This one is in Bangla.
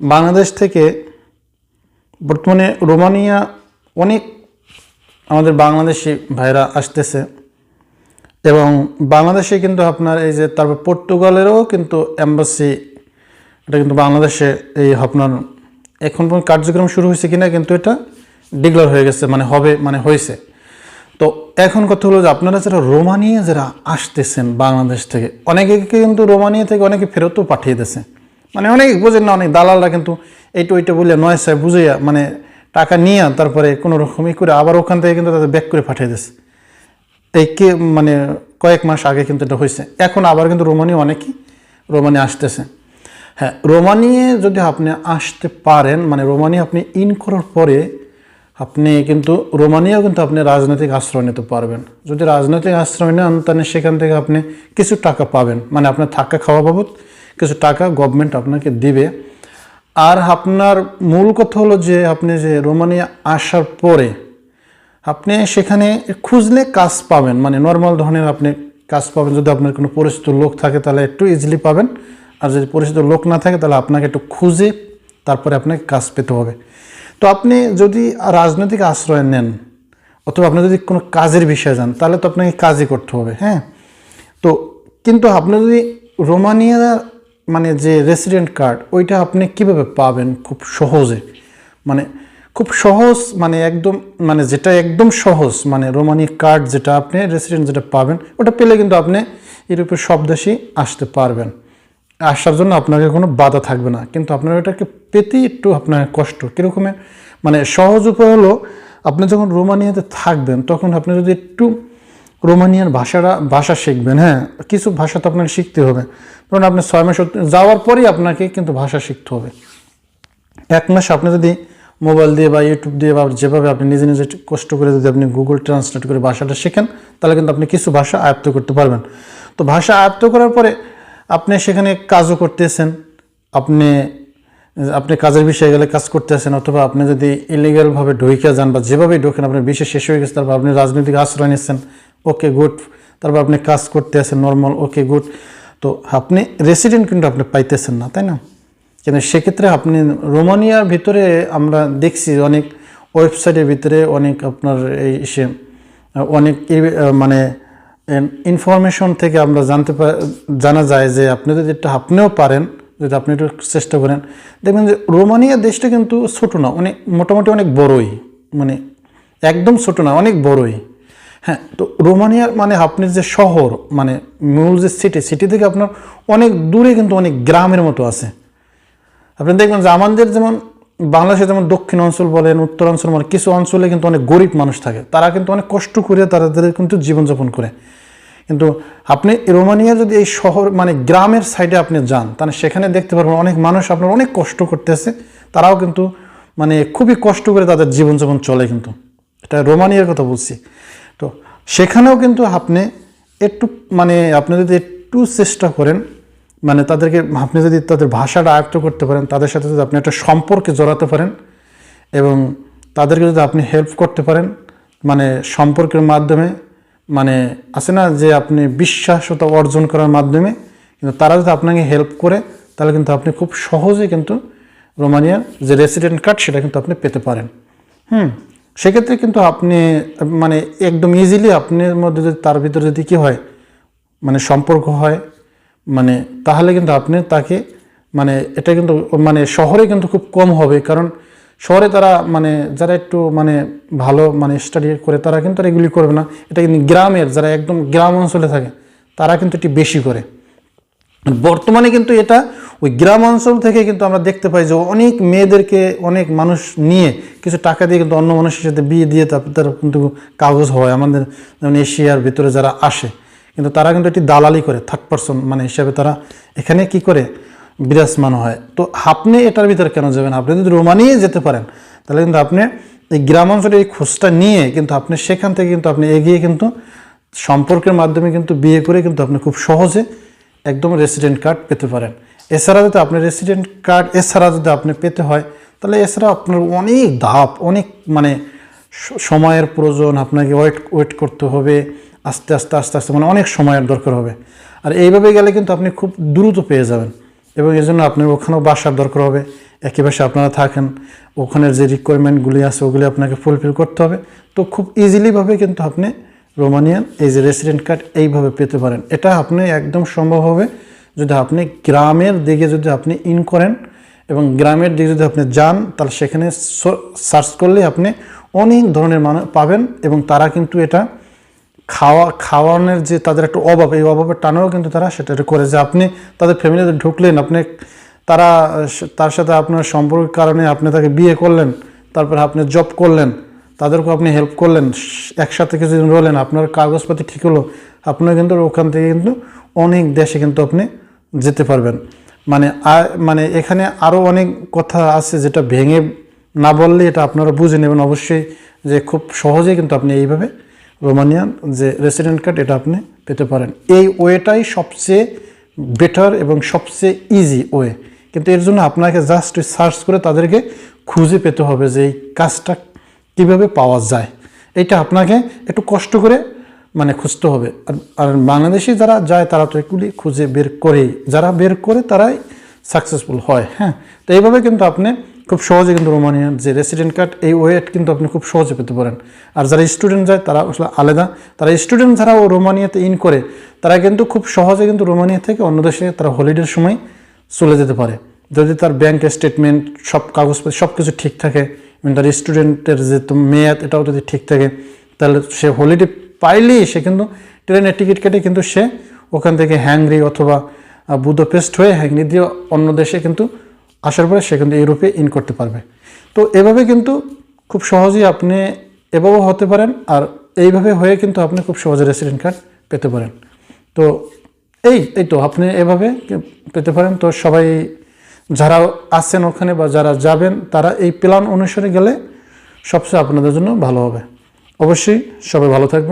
বাংলাদেশ থেকে বর্তমানে রোমানিয়া অনেক আমাদের বাংলাদেশি ভাইরা আসতেছে। এবং বাংলাদেশে কিন্তু আপনার এই যে তারপর পর্তুগালেরও কিন্তু অ্যাম্বাসি এটা কিন্তু বাংলাদেশে এই আপনার এখন পর্যন্ত কার্যক্রম শুরু হয়েছে কিনা কিন্তু এটা ডিক্লার হয়ে গেছে মানে হবে মানে হয়েছে। তো এখন কথা হলো যে আপনারা যারা রোমানিয়া যারা আসতেছেন বাংলাদেশ থেকে, অনেকে কিন্তু রোমানিয়া থেকে অনেকে ফেরতও পাঠিয়ে দিয়েছে। মানে অনেক বোঝেন না, অনেক দালালরা কিন্তু এইটা ওইটা বললে নয় সাহেব বুঝাইয়া মানে টাকা নিয়ে তারপরে কোনো রকমই করে আবার ওখান থেকে কিন্তু তাদের ব্যাক করে পাঠিয়ে দিয়েছে এই কে মানে কয়েক মাস আগে কিন্তু এটা হয়েছে এখন আবার কিন্তু রোমানি অনেকেই রোমানি আসতেছে। হ্যাঁ রোমানিয়ে যদি আপনি আসতে পারেন মানে রোমানি আপনি ইন করার পরে আপনি কিন্তু রোমানিয়াও কিন্তু আপনি রাজনৈতিক আশ্রয় নিতে পারবেন। যদি রাজনৈতিক আশ্রয় নেন, তাহলে সেখান থেকে আপনি কিছু টাকা পাবেন। মানে আপনার থাকা খাওয়া বাবদ কিছু টাকা গভর্নমেন্ট আপনাকে দিবে। আর আপনার মূল কথা হলো যে, আপনি যে রোমানিয়া আসার পরে আপনি সেখানে খুঁজলে কাজ পাবেন। মানে নর্মাল ধরনের আপনি কাজ পাবেন। যদি আপনার কোনো পরিচিত লোক থাকে, তাহলে একটু ইজিলি পাবেন। আর যদি পরিচিত লোক না থাকে, তাহলে আপনাকে একটু খুঁজে তারপরে আপনাকে কাজ পেতে হবে। তো আপনি যদি রাজনৈতিক আশ্রয় নেন, অথবা আপনি যদি কোনো কাজের বিষয়ে যান, তাহলে তো আপনাকে কাজই করতে হবে হ্যাঁ? তো কিন্তু আপনি যদি রোমানিয়া মানে যে রেসিডেন্ট কার্ড ওইটা আপনি কীভাবে পাবেন খুব সহজে? মানে খুব সহজ মানে একদম মানে যেটা একদম সহজ মানে রোমানি কার্ড যেটা আপনি রেসিডেন্ট যেটা পাবেন, ওটা পেলে কিন্তু আপনি ইউরোপের সব দেশেই আসতে পারবেন। আসার জন্য আপনাকে কোনো বাধা থাকবে না। কিন্তু আপনার ওটাকে পেতে একটু আপনার কষ্ট। কীরকমের? মানে সহজ উপায় হলো, আপনি যখন রোমানিয়াতে থাকবেন, তখন আপনি যদি একটু রোমানিয়ার ভাষাটা ভাষা শিখবেন হ্যাঁ কিছু ভাষা তো আপনাকে শিখতে হবে। ধরুন আপনি ছয় মাস যাওয়ার পরেই আপনাকে কিন্তু ভাষা শিখতে হবে। এক মাস আপনি যদি মোবাইল দিয়ে বা ইউটিউব দিয়ে বা যেভাবে আপনি নিজে নিজে কষ্ট করে যদি আপনি গুগল ট্রান্সলেট করে ভাষাটা শেখেন, তাহলে কিন্তু আপনি কিছু ভাষা আয়ত্ত করতে পারবেন। তো ভাষা আয়ত্ত করার পরে আপনি সেখানে কাজও করতেছেন, আপনি আপনি কাজের বিষয়ে গেলে কাজ করতেছেন, অথবা আপনি যদি ইলিগালভাবে ঢুকে যান বা যেভাবেই ঢোকেন আপনার বিশেষ শেষ হয়ে গেছে, তারপর আপনি রাজনৈতিক আশ্রয় নিচ্ছেন ওকে গুড তারপর আপনি কাজ করতে আছেন নর্মাল ওকে গুড তো আপনি রেসিডেন্ট কিন্তু আপনি পাইতেছেন না, তাই না? কিন্তু সেক্ষেত্রে আপনি রোমানিয়ার ভিতরে আমরা দেখছি অনেক ওয়েবসাইটের ভিতরে অনেক আপনার এই সে, অনেক মানে ইনফরমেশন থেকে আমরা জানতে জানা যায় যে আপনি যদি এটা আপনিও পারেন, যদি আপনি একটু চেষ্টা করেন, দেখবেন যে রোমানিয়া দেশটা কিন্তু ছোটো না, অনেক, মোটামুটি অনেক বড়ই মানে একদম ছোট না, অনেক বড়ই। হ্যাঁ তো রোমানিয়ার মানে আপনি যে শহর মানে মূল যে সিটি সিটি থেকে আপনার অনেক দূরে কিন্তু অনেক গ্রামের মতো আছে। আপনি দেখবেন যে আমাদের যেমন বাংলাদেশে যেমন দক্ষিণ অঞ্চল বলেন উত্তরাঞ্চল বলেন, কিছু অঞ্চলে কিন্তু অনেক গরিব মানুষ থাকে। তারা কিন্তু অনেক কষ্ট করে তাদের কিন্তু জীবনযাপন করে। কিন্তু আপনি রোমানিয়া যদি এই শহর মানে গ্রামের সাইডে আপনি যান, তাহলে সেখানে দেখতে পারবেন অনেক মানুষ আপনার অনেক কষ্ট করতেছে। তারাও কিন্তু মানে খুবই কষ্ট করে তাদের জীবনযাপন চলে কিন্তু। এটা রোমানিয়ার কথা বলছি। তো সেখানেও কিন্তু আপনি একটু মানে আপনি যদি একটু চেষ্টা করেন মানে তাদেরকে, আপনি যদি তাদের ভাষাটা আয়ত্ত করতে পারেন, তাদের সাথে যদি আপনি একটা সম্পর্কে জড়াতে পারেন এবং তাদেরকে যদি আপনি হেল্প করতে পারেন মানে সম্পর্কের মাধ্যমে মানে আছে না যে আপনি বিশ্বাসতা অর্জন করার মাধ্যমে, কিন্তু তারা যদি আপনাকে হেল্প করে, তাহলে কিন্তু আপনি খুব সহজে কিন্তু রোমানিয়ার যে রেসিডেন্ট কার্ড সেটা কিন্তু আপনি পেতে পারেন। হুম। সেক্ষেত্রে কিন্তু আপনি মানে একদম ইজিলি আপনার মধ্যে যদি, তার ভিতরে যদি কী হয় মানে সম্পর্ক হয় মানে তাহলে কিন্তু আপনি তাকে মানে এটা কিন্তু মানে শহরে কিন্তু খুব কম হবে। কারণ শহরে তারা মানে যারা একটু মানে ভালো মানে স্টাডি করে, তারা কিন্তু এগুলি করবে না। এটা কিন্তু গ্রামের, যারা একদম গ্রাম অঞ্চলে থাকে, তারা কিন্তু এটি বেশি করে। বর্তমানে কিন্তু এটা ওই গ্রাম অঞ্চল থেকে কিন্তু আমরা দেখতে পাই যে অনেক মেয়েদেরকে, অনেক মানুষ নিয়ে কিছু টাকা দিয়ে কিন্তু অন্য মানুষের সাথে বিয়ে দিয়ে তার কিন্তু কাগজ হয়। আমাদের যেমন এশিয়ার ভিতরে যারা আসে, কিন্তু তারা কিন্তু এটি দালালি করে থার্ড পার্সন মানে হিসাবে তারা এখানে কি করে? বিরাজমান হয়। তো আপনি এটার ভিতরে কেন যাবেন? আপনি যদি রোমানিয়ে যেতে পারেন, তাহলে কিন্তু আপনি এই গ্রাম অঞ্চলে এই খোঁজটা নিয়ে কিন্তু আপনি সেখান থেকে কিন্তু আপনি এগিয়ে কিন্তু সম্পর্কের মাধ্যমে কিন্তু বিয়ে করে কিন্তু আপনি খুব সহজে একদম রেসিডেন্ট কার্ড পেতে পারেন। এছাড়া যদি আপনি রেসিডেন্ট কার্ড এছাড়া যদি আপনি পেতে হয়, তাহলে এছাড়া আপনার অনেক ধাপ, অনেক মানে সময়ের প্রয়োজন, আপনাকে ওয়েট ওয়েট করতে হবে, আস্তে আস্তে আস্তে আস্তে মানে অনেক সময়ের দরকার হবে। আর এইভাবে গেলে কিন্তু আপনি খুব দ্রুত পেয়ে যাবেন এবং এই জন্য আপনার ওখানেও বাসার দরকার হবে। একই পাশে আপনারা থাকেন, ওখানের যে রিকোয়ারমেন্টগুলি আছে, ওগুলি আপনাকে ফুলফিল করতে হবে। তো খুব ইজিলিভাবে কিন্তু আপনি রোমানিয়ান, এই যে রেসিডেন্ট কার্ড এইভাবে পেতে পারেন। এটা আপনি একদম সম্ভব হবে যদি আপনি গ্রামের দিকে যদি আপনি ইন করেন এবং গ্রামের দিকে যদি আপনি যান, তাহলে সেখানে সার্চ করলে আপনি অনেক ধরনের মানুষ পাবেন এবং তারা কিন্তু এটা খাওয়া, খাওয়ানোর যে তাদের একটা অভাব, এই অভাবের টানেও কিন্তু তারা সেটা করে যে আপনি তাদের ফ্যামিলিতে ঢুকলেন, আপনি তারা, তার সাথে আপনার সম্পর্কের কারণে আপনি তাকে বিয়ে করলেন, তারপরে আপনি জব করলেন তাদেরকে আপনি হেল্প করলেন, একসাথে কিছুদিন রইলেন, আপনার কাগজপাতি ঠিক হলো, আপনার কিন্তু ওখান থেকে কিন্তু অনেক দেশে কিন্তু আপনি যেতে পারবেন। মানে মানে এখানে আরও অনেক কথা আছে যেটা ভেঙে না বললে এটা আপনারা বুঝে নেবেন অবশ্যই যে খুব সহজেই কিন্তু আপনি এইভাবে রোমানিয়ান যে রেসিডেন্ট কার্ড এটা আপনি পেতে পারেন। এই ওয়েটাই সবচেয়ে বেটার এবং সবচেয়ে ইজি ওয়ে। কিন্তু এর জন্য আপনাকে জাস্ট সার্চ করে তাদেরকে খুঁজে পেতে হবে যে এই কাজটা কীভাবে পাওয়া যায়। এটা আপনাকে একটু কষ্ট করে মানে খুঁজতে হবে। আর বাংলাদেশি যারা যায়, তারা তো এগুলি খুঁজে বের করেই। যারা বের করে, তারাই সাকসেসফুল হয় হ্যাঁ? তো এইভাবে কিন্তু আপনি খুব সহজে কিন্তু রোমানিয়ান যে রেসিডেন্ট কার্ড এই ওয়েট কিন্তু আপনি খুব সহজে পেতে পারেন। আর যারা স্টুডেন্ট যায়, তারা আসলে আলাদা। তারা স্টুডেন্ট যারা ও রোমানিয়াতে ইন করে, তারা কিন্তু খুব সহজে কিন্তু রোমানিয়া থেকে অন্য দেশে তারা হলিডের সময় চলে যেতে পারে। যদি তার ব্যাংক স্টেটমেন্ট সব কাগজপত্র সব কিছু ঠিক থাকে তার স্টুডেন্টের যে মেয়াদ এটাও যদি ঠিক থাকে, তাহলে সে হলিডে পাইলেই সে কিন্তু ট্রেনের টিকিট কেটে কিন্তু সে ওখান থেকে হ্যাংরি অথবা বুদাপেস্ট হয়ে হ্যাংরি দিয়ে অন্য দেশে কিন্তু আসার পরে সে কিন্তু ইউরোপে ইন করতে পারবে। তো এভাবে কিন্তু খুব সহজেই আপনি এভাবেও হতে পারেন আর এইভাবে হয়ে কিন্তু আপনি খুব সহজে রেসিডেন্ট কার্ড পেতে পারেন। তো এই এই তো আপনি এভাবে পেতে পারেন। তো সবাই যারা আছেন ওখানে বা যারা যাবেন, তারা এই প্ল্যান অনুসারে গেলে সবচেয়ে আপনাদের জন্য ভালো হবে। অবশ্যই সবাই ভালো থাকবেন।